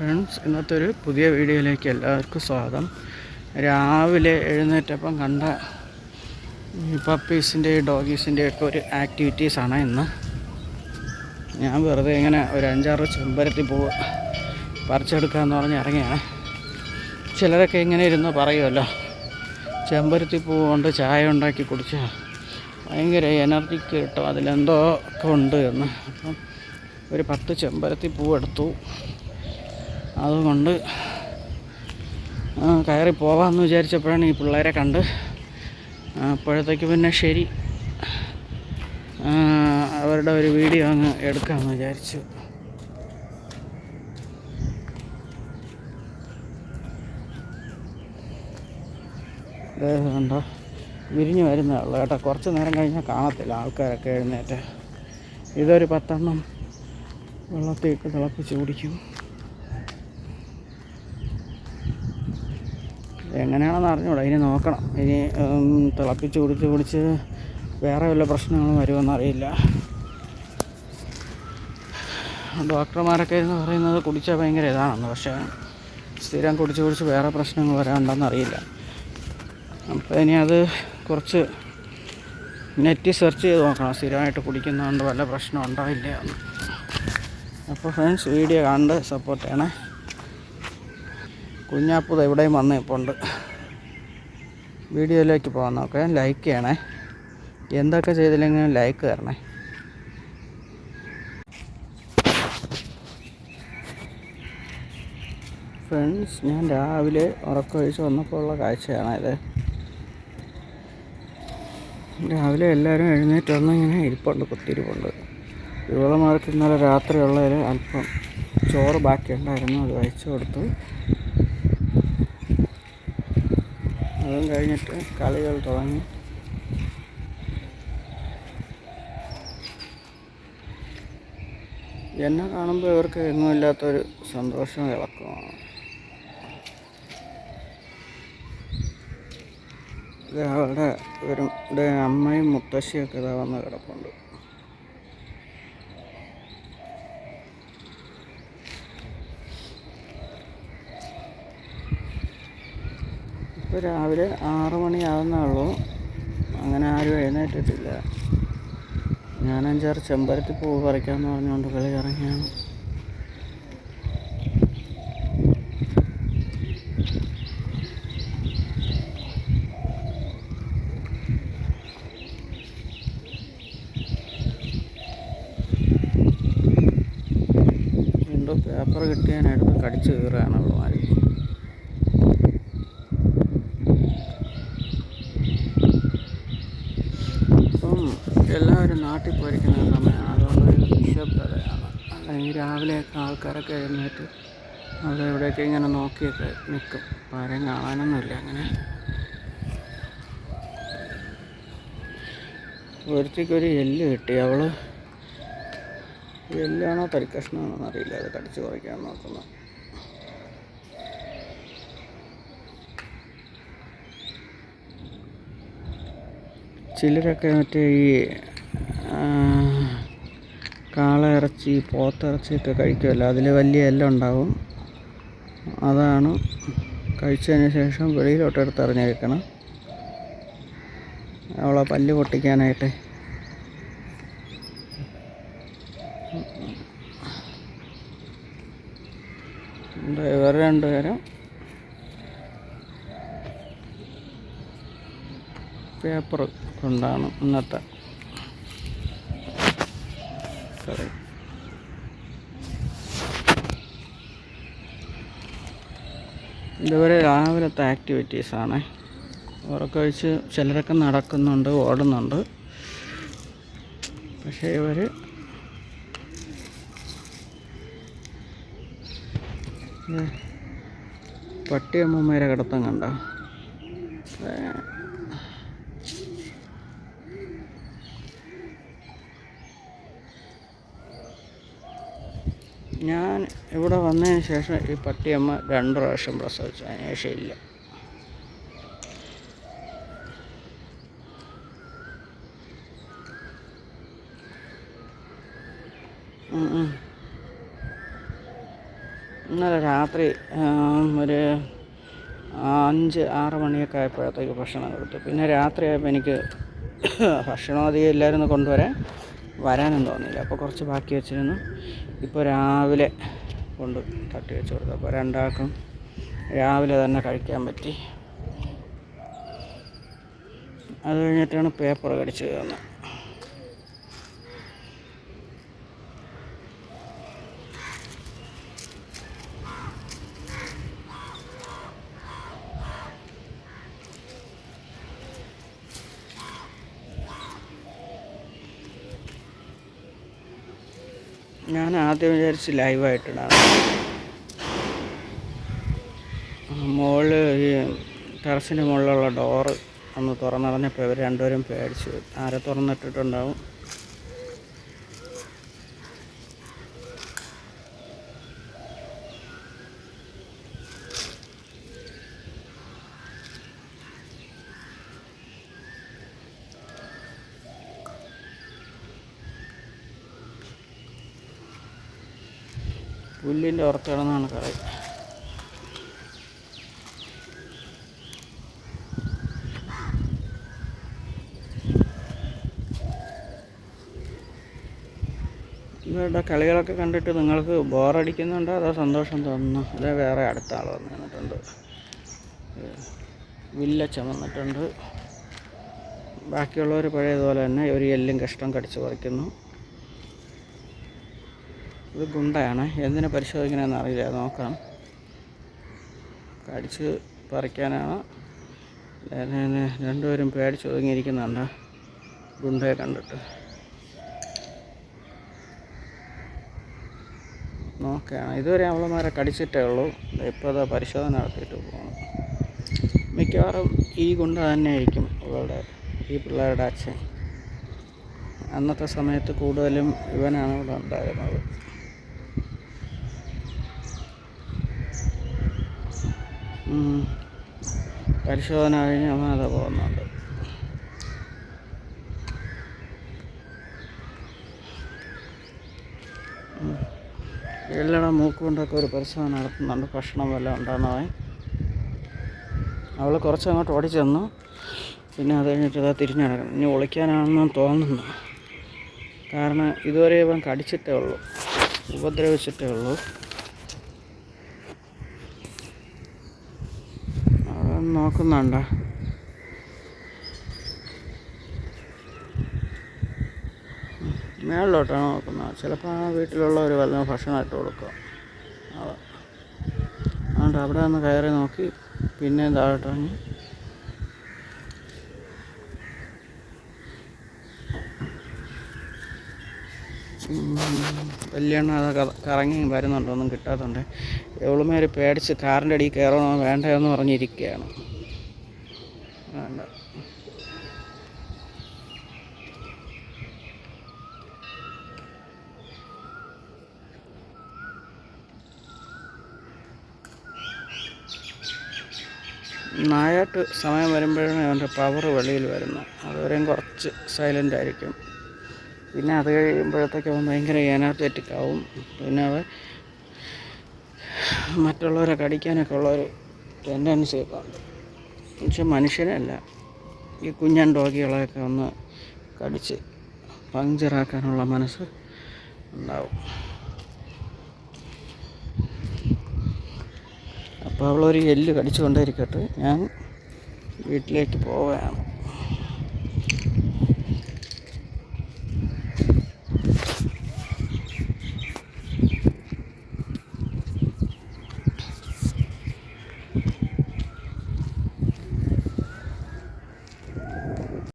Friends ഇന്നത്തെ ഒരു പുതിയ വീഡിയോയിലേക്ക് എല്ലാവർക്കും സ്വാഗതം. രാവിലെ എഴുന്നേറ്റപ്പം കണ്ട ഈ പപ്പീസിന്റെ ഡോഗീസിന്റെ ഒക്കെ ഒരു ആക്ടിവിറ്റീസാണ് ഇന്ന്. ഞാൻ വെറുതെ ഇങ്ങനെ ഒരു അഞ്ചാറ് ചെമ്പരത്തി പൂവ് പറിച്ചെടുക്കാമെന്ന് പറഞ്ഞ് ഇറങ്ങിയാണ്. ചിലരൊക്കെ ഇങ്ങനെ ഇരുന്ന് പറയുമല്ലോ ചെമ്പരത്തി പൂവ് കൊണ്ട് ചായ ഉണ്ടാക്കി കുടിച്ചാൽ ഭയങ്കര എനർജിക്ക് കിട്ടും അതിലെന്തോ ഒക്കെ ഉണ്ട് എന്ന്. അപ്പം ഒരു പത്ത് ചെമ്പരത്തി പൂവ് എടുത്തു. അതുകൊണ്ട് കയറി പോവാമെന്ന് വിചാരിച്ചപ്പോഴാണ് ഈ പിള്ളേരെ കണ്ട്. അപ്പോഴത്തേക്ക് പിന്നെ ശരി. അവരുടെ ഒരു വീഡിയോ അങ്ങ് എടുക്കാമെന്ന് വിചാരിച്ചു. കണ്ടോ? വിരിഞ്ഞ് വരുന്നേ ഉള്ളൂ കേട്ടോ. കുറച്ച് നേരം കഴിഞ്ഞാൽ കാണത്തില്ല ആൾക്കാരൊക്കെ എഴുന്നേറ്റ്. ഇതൊരു പത്തെണ്ണം വെള്ളത്തിലേക്ക് തിളപ്പിച്ച് കുടിക്കും. എങ്ങനെയാണെന്ന് അറിഞ്ഞൂടാ. ഇനി നോക്കണം. ഇനി തിളപ്പിച്ച് കുടിച്ച് കുടിച്ച് വേറെ വല്ല പ്രശ്നങ്ങളും വരുമെന്നറിയില്ല ഡോക്ടർമാരൊക്കെ എന്ന് പറയുന്നത് കുടിച്ചാൽ ഭയങ്കര ഇതാണെന്ന്. പക്ഷേ സ്ഥിരം കുടിച്ച് കുടിച്ച് വേറെ പ്രശ്നങ്ങൾ വരാണ്ടെന്നറിയില്ല അപ്പോൾ ഇനി അത് കുറച്ച് നെറ്റ് സെർച്ച് ചെയ്ത് നോക്കണം. സ്ഥിരമായിട്ട് കുടിക്കുന്നതുകൊണ്ട് വല്ല പ്രശ്നം ഉണ്ടാവില്ല അപ്പോൾ ഫ്രണ്ട്സ് വീഡിയോ കണ്ട് സപ്പോർട്ട് ചെയ്യണേ. കുഞ്ഞാപ്പൂത എവിടെയും വന്ന് ഇപ്പോൾ ഉണ്ട്. വീഡിയോയിലേക്ക് പോകാൻ നോക്കേ. ലൈക്ക് ചെയ്യണേ. എന്തൊക്കെ ചെയ്തില്ലെങ്കിലും ലൈക്ക് തരണേ. ഫ്രണ്ട്സ് ഞാൻ രാവിലെ ഉറക്കമൊഴിച്ച് വന്നപ്പോൾ ഉള്ള കാഴ്ചയാണ് ഇത്. രാവിലെ എല്ലാവരും എഴുന്നേറ്റ് വന്ന് ഇങ്ങനെ ഇരിപ്പുണ്ട് കുത്തിരിപ്പുണ്ട് മാർക്ക് ഇന്നലെ രാത്രിയുള്ളതിൽ അല്പം ചോറ് ബാക്കിയുണ്ടായിരുന്നു അത് കഴിച്ചു കൊടുത്തു. അതും കഴിഞ്ഞിട്ട് കളികൾ തുടങ്ങി. എന്നെ കാണുമ്പോൾ ഇവർക്ക് എങ്ങുമില്ലാത്തൊരു സന്തോഷം ഇളക്കമാണ് ഇത് അവിടെ ഒരു അമ്മയും മുത്തശ്ശിയൊക്കെ ഇതാ വന്ന് കിടപ്പുണ്ട്. ഇപ്പോൾ രാവിലെ ആറ് മണിയാവുന്നേ ഉള്ളൂ. അങ്ങനെ ആരും എഴുന്നേറ്റിട്ടില്ല. ഞാൻ അഞ്ചാറ് ചെമ്പരത്തി പൂവ് പറിക്കാമെന്ന് പറഞ്ഞുകൊണ്ട് കളി ഇറങ്ങിയാണ്. പേപ്പർ കിട്ടിയാനെടുത്ത് കടിച്ചു കീറുകയാണ് അവളുമാർ അല്ലെങ്കിൽ രാവിലെയൊക്കെ ആൾക്കാരൊക്കെ എഴുന്നേറ്റ് അവിടെ ഇങ്ങനെ നോക്കിയൊക്കെ നിൽക്കും ആരെയും കാണാനൊന്നുമില്ല അങ്ങനെ. ഒരുത്തിക്കൊരു എല്ല് കിട്ടി. അവൾ എല്ലാണോ തരിക്കഷ്ണമാണോ എന്നറിയില്ല അത് കടിച്ചു കുറയ്ക്കാൻ നോക്കുന്നു. ചിലരൊക്കെ മറ്റേ ഈ ആ, കാള ഇറച്ചി പോത്തിറച്ചിയൊക്കെ കഴിക്കുമല്ലോ അതിൽ വലിയ എല്ലാം ഉണ്ടാവും. അതാണ് കഴിച്ചതിന് ശേഷം വെളിയിലോട്ട് എടുത്ത് എറിഞ്ഞേക്കണം അവളെ പല്ല് പൊട്ടിക്കാനായിട്ട്. ഇവർ രണ്ടുപേരും പേപ്പർ കൊണ്ടാണ് ഇന്നത്തെ കളി ഇതുവരെ രാവിലത്തെ ആക്ടിവിറ്റീസാണ് കഴിച്ച് ചിലരൊക്കെ നടക്കുന്നുണ്ട് ഓടുന്നുണ്ട്. പക്ഷേ ഇവർ പട്ടിയമ്മമാരെ കിടത്തം കണ്ട? ഞാൻ ഇവിടെ വന്നതിന് ശേഷം ഈ പട്ടിയമ്മ രണ്ട് പ്രാവശ്യം പ്രസവിച്ചു. അതിന് ശേഷമില്ല. ഇന്നലെ രാത്രി ഒരു അഞ്ച് ആറ് മണിയൊക്കെ ആയപ്പോഴത്തേക്ക് ഭക്ഷണം കൊടുത്തു. പിന്നെ രാത്രി ആയപ്പോൾ എനിക്ക് ഭക്ഷണം അധികം ഇല്ലായിരുന്നു കൊണ്ടുവരാൻ. വരാനും തോന്നിയില്ല. അപ്പോൾ കുറച്ച് ബാക്കി വെച്ചിരുന്നു. ഇപ്പോൾ രാവിലെ കൊണ്ട് തട്ടി വെച്ച് കൊടുത്തു. അപ്പോൾ രണ്ടാൾക്കും രാവിലെ തന്നെ കഴിക്കാൻ പറ്റി. അത് കഴിഞ്ഞിട്ടാണ് പേപ്പർ കടിച്ച് തന്നത് ഞാൻ ആദ്യം വിചാരിച്ച് ലൈവായിട്ടാണ് മുകളിൽ ഈ ടെറസിന്റെ മുകളിലുള്ള ഡോറ് ഒന്ന് തുറന്നറിഞ്ഞപ്പോൾ ഇവർ രണ്ടുപേരും പേടിച്ചു. ആരെ തുറന്നിട്ടിട്ടുണ്ടാവും? പുല്ലിന്റെ ഉറത്ത് കിടന്നാണ് കറി. ഇവരുടെ കളികളൊക്കെ കണ്ടിട്ട് നിങ്ങൾക്ക് ബോറടിക്കുന്നുണ്ടോ അതോ സന്തോഷം തോന്നുന്നു? അതേ വേറെ അടുത്ത ആൾ വന്നു നിന്നിട്ടുണ്ട്? വില്ലച്ച വന്നിട്ടുണ്ട് ബാക്കിയുള്ളവർ പഴയതുപോലെ തന്നെ ഒരു എല്ലും കഷ്ടം കടിച്ചു പറിക്കുന്നു. ഇത് ഗുണ്ടയാണ്. എന്തിനെ പരിശോധിക്കണമെന്ന് അറിയില്ല. നോക്കാം കടിച്ച് പറിക്കാനാണ്. രണ്ടുപേരും പേടിച്ച് ഒതുങ്ങിയിരിക്കുന്നുണ്ട്. ഗുണ്ടയെ കണ്ടിട്ട്. നോക്കുകയാണ്. ഇതുവരെ അവളമാരെ കടിച്ചിട്ടേ ഉള്ളൂ. ഇപ്പോൾ അത് പരിശോധന നടത്തിയിട്ട് പോകണം മിക്കവാറും ഈ ഗുണ്ട തന്നെ ആയിരിക്കും ഇവളുടെ ഈ പിള്ളേരുടെ അച്ഛൻ. അന്നത്തെ സമയത്ത് കൂടുതലും ഇവനാണ് ഇവിടെ ഉണ്ടായിരുന്നത്. പരിശോധന കഴിഞ്ഞ് അത് പോകുന്നുണ്ട്. എല്ലടം മൂക്ക് കൊണ്ടൊക്കെ ഒരു പരിശോധന നടത്തുന്നുണ്ട്. ഭക്ഷണം വല്ലതും ഉണ്ടാകുന്നതായി അവൾ കുറച്ച് അങ്ങോട്ട് ഓടിച്ചെന്നു പിന്നെ അത് കഴിഞ്ഞിട്ട് ഇതാ തിരിഞ്ഞു നടക്കണം ഇനി ഒളിക്കാനാണെന്ന് തോന്നുന്നു. കാരണം ഇതുവരെ ഇവൻ കടിച്ചിട്ടേ ഉള്ളൂ. ഉപദ്രവിച്ചിട്ടേ ഉള്ളൂ അവൻ നോക്കുന്നുണ്ട്. മേളിലോട്ടാണ് നോക്കുന്നത്. ചിലപ്പോൾ ആ വീട്ടിലുള്ളവർ വല്ലതും ഭക്ഷണം ഇട്ട് കൊടുക്കുക അതാ. അതുകൊണ്ട് അവിടെ നിന്ന് കയറി നോക്കി പിന്നെ താഴോട്ടിറങ്ങി. വലിയെണ്ണ അത് കറങ്ങി വരുന്നുണ്ട് ഒന്നും കിട്ടാത്തതുണ്ട് എവളുമാർ പേടിച്ച് കാറിന്റെ അടിയിൽ കയറണോ വേണ്ടതെന്ന് പറഞ്ഞിരിക്കുകയാണ്. വേണ്ട. നായാട്ട് സമയം വരുമ്പോഴാണ് അവന്റെ പവർ വെളിയിൽ വരുന്നത്. അതുവരെയും കുറച്ച് സൈലന്റ് ആയിരിക്കും. പിന്നെ അത് കഴിയുമ്പോഴത്തേക്ക് അവൻ ഭയങ്കര എനർജറ്റിക് ആവും പിന്നെ അവൻ മറ്റുള്ളവരെ കടിക്കാനൊക്കെ ഉള്ളൊരു ടെൻഡൻസി ഉണ്ട്. പക്ഷെ മനുഷ്യനല്ല. ഈ കുഞ്ഞൻ ഡോഗികളെയൊക്കെ ഒന്ന് കടിച്ച് പങ്ക്ചറാക്കാനുള്ള മനസ്സ് ഉണ്ടാവും. അപ്പോൾ അവളൊരു എല്ല് കടിച്ചുകൊണ്ടേയിരിക്കട്ടെ. ഞാൻ വീട്ടിലേക്ക് പോവുകയാണ്.